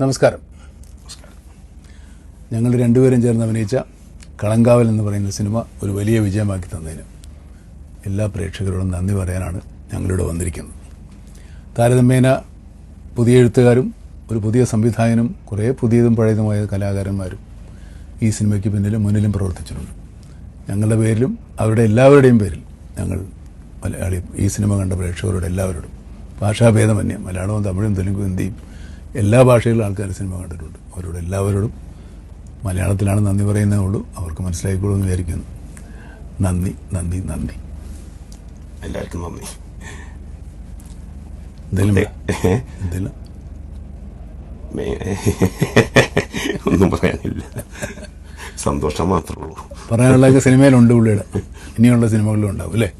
നമസ്കാരം. ഞങ്ങൾ രണ്ടുപേരും ചേർന്ന് അഭിനയിച്ച കളങ്കാവൽ എന്ന് പറയുന്ന സിനിമ ഒരു വലിയ വിജയമാക്കി തന്നതിന് എല്ലാ പ്രേക്ഷകരോടും നന്ദി പറയാനാണ് ഞങ്ങളിവിടെ വന്നിരിക്കുന്നത്. താരതമ്യേന പുതിയ എഴുത്തുകാരും ഒരു പുതിയ സംവിധായകനും കുറേ പുതിയതും പഴയതുമായ കലാകാരന്മാരും ഈ സിനിമയ്ക്ക് പിന്നിലും മുന്നിലും പ്രവർത്തിച്ചിട്ടുണ്ട്. ഞങ്ങളുടെ പേരിലും അവരുടെ എല്ലാവരുടെയും പേരിൽ ഞങ്ങൾ മലയാളി ഈ സിനിമ കണ്ട പ്രേക്ഷകരോട് എല്ലാവരോടും ഭാഷാഭേദമന്യേ മലയാളവും തമിഴും തെലുങ്കും ഹിന്ദിയും എല്ലാ ഭാഷയിലും ആൾക്കാർ സിനിമ കണ്ടിട്ടുണ്ട്. അവരോട് എല്ലാവരോടും മലയാളത്തിലാണ് നന്ദി പറയുന്നതേ ഉള്ളൂ. അവർക്ക് മനസ്സിലായിക്കോളൂ എന്ന് വിചാരിക്കുന്നു. നന്ദി നന്ദി നന്ദി. എല്ലാവർക്കും നന്ദി. എന്തെങ്കിലും? എന്തെങ്കിലും? ഒന്നും പറയാനില്ല. സന്തോഷം മാത്രമേ ഉള്ളൂ. പറയാനുള്ളതൊക്കെ സിനിമയിലുണ്ട് പുള്ളിയുടെ. ഇനിയുള്ള സിനിമകളിലും ഉണ്ടാവും അല്ലേ?